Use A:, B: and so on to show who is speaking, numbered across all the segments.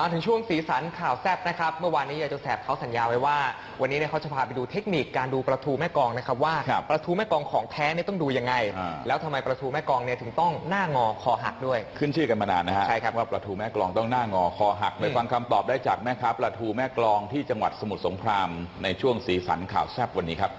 A: มาถึงช่วงสีสันข่าวแซบนะครับ เมื่อวานนี้ยายโจแสบเขาสัญญาไว้ว่า วันนี้เนี่ยเขาจะพาไปดูเทคนิคการดูประตูแม่กลองนะครับว่า
B: ครับ
A: ประตูแม่กลองของแท้เนี่ยต้องดูยังไง
B: อ่า
A: แล้วทำไมประตูแม่กลองเนี่ยถึงต้องหน้างอคอหักด้วย
B: ขึ้นชื่อกันมานานนะฮะ
A: ใช่ครับ
B: ว่าปลาทูแม่กลองต้องหน้างอคอหักไป
A: อืม
B: ฟังคำตอบได้จากแม่ค้าปลาทูแม่กลองที่จังหวัดสมุทรสงครามในช่วงสีสันข่าวแซบวันนี้ครับ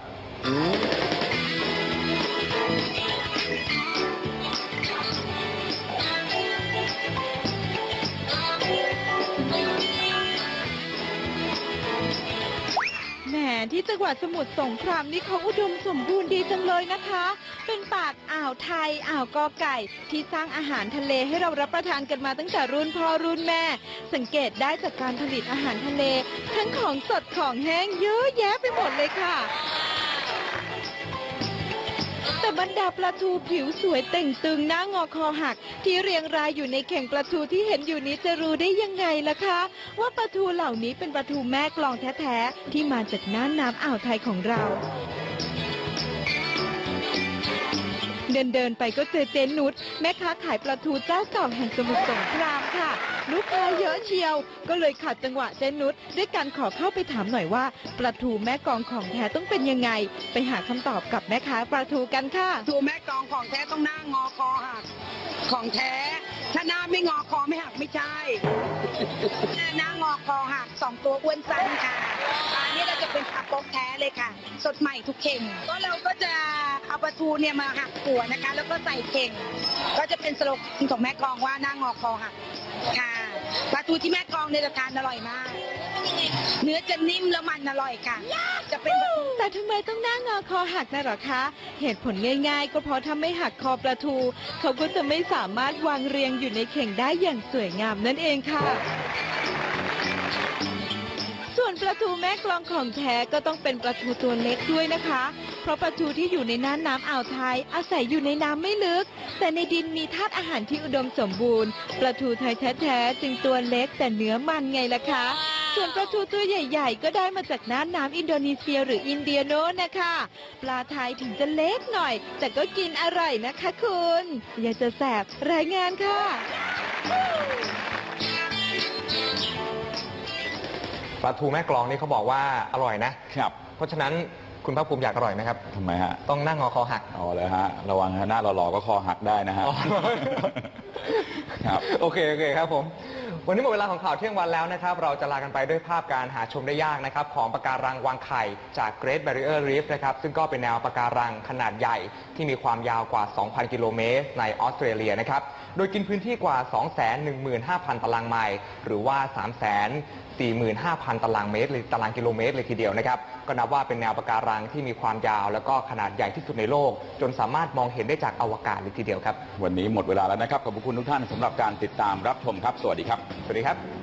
C: ที่จังหวัดสมุทรสงครามนี่เขาอุดมสมบูรณ์ดีจังเลยนะคะ เป็นปากอ่าวไทยอ่าวกอไก่ ที่สร้างอาหารทะเลให้เรารับประทานกันมาตั้งแต่รุ่นพ่อรุ่นแม่ สังเกตได้จากการผลิตอาหารทะเล ทั้งของสดของแห้งเยอะแยะไปหมดเลยค่ะ บรรดาปลาทูผิวสวยเต่งตึงหน้างอคอหัก ที่เรียงรายอยู่ในเข่งปลาทูที่เห็นอยู่นี้จะรู้ได้ยังไงล่ะคะ ว่าปลาทูเหล่านี้เป็นปลาทูแม่กลองแท้ๆที่มาจากน่านน้ำอ่าวไทยของเราเดินเดินๆไปก็เจอเจนนุชแม่ค้าขายปลาทูเจ้าเก่าแห่งสมุทรสงครามค่ะ ลูกค้าเยอะเชียว ก็เลยขัดจังหวะเจนนุชด้วยการขอเข้าไปถามหน่อยว่าปลาทูแม่กองของแท้ต้องเป็นยังไง ไปหาคำตอบกับแม่ค้าปลาทูกันค่ะ
D: ทูแม่กองของแท้ต้องหน้างอคอหักของแท้ ถ้าหน้าไม่งอคอไม่หักไม่ใช่ หน้างอคอหักสองตัวอ้วนสั้นค่ะ สดใหม่ทุกเข่ง ก็เราก็จะเอาปลาทูเนี่ยมาหักหัวนะคะ แล้วก็ใส่เข่ง ก็จะเป็นสโลกของแม่กองว่าหน้างอคอหักค่ะปลาทูที่แม่กองเนี่ยจะทานอร่อยมาก เนื้อจะนิ่มแล้วมันอร่อยค่ะ จะเป็น
C: แต่ทำไมต้องหน้างอคอหักนะหรอคะ เหตุผลง่าย ๆ ก็เพราะถ้าไม่หักคอปลาทู เขาก็จะไม่สามารถวางเรียงอยู่ในเข่งได้อย่างสวยงามนั่นเองค่ะ ปลาทูแม่กลองของแท้ก็ต้องเป็นปลาทูตัวเล็กด้วยนะคะ เพราะปลาทูที่อยู่ในน่านน้ำอ่าวไทย อาศัยอยู่ในน้ำไม่ลึก แต่ในดินมีธาตุอาหารที่อุดมสมบูรณ์ ปลาทูไทยแท้ๆจึงตัวเล็กแต่เนื้อมันไงล่ะคะ ส่วนปลาทูตัวใหญ่ๆ ก็ได้มาจากน่านน้ำอินโดนีเซียหรืออินเดียโน้นนะคะ ปลาไทยถึงจะเล็กหน่อย แต่ก็กินอร่อยนะคะคุณ อยาจะแสบรายงานค่ะ
A: ลาทูแม่กลองนี่เขาบอกว่าอร่อยนะ
B: ครับ
A: เพราะฉะนั้นคุณภาคภูมิอยากอร่อยไหมครับ
B: ทำไมฮะ
A: ต้องหน้างอคอหัก
B: อ๋อเลยฮะ ระวังฮะหน้าหล่อๆก็คอหักได้นะฮะ
A: อ๋อ
B: ครับ
A: โอเค โอเคครับผม วันนี้หมดเวลาของข่าวเที่ยงวันแล้วนะครับ เราจะลากันไปด้วยภาพการหาชมได้ยากนะครับ ของปะการังวางไข่จาก Great Barrier Reef นะครับ ซึ่งก็เป็นแนวปะการังขนาดใหญ่ ที่มีความยาวกว่า 2,000 กิโลเมตร ในออสเตรเลียนะครับ โดยกินพื้นที่กว่า 215,000 ตารางไมล์หรือว่า 345,000 ตารางเมตรหรือตารางกิโลเมตรเลยทีเดียวนะครับ ก็นับว่าเป็นแนวปะการังที่มีความยาว แล้วก็ขนาดใหญ่ที่สุดในโลก จนสามารถมองเห็นได้จากอวกาศเลยทีเดียวครับ
B: วันนี้หมดเวลาแล้วนะครับ ขอบคุณทุกท่านสำหรับการติดตามรับชมครับ สวัสดีครับ
A: สวัสดีครับ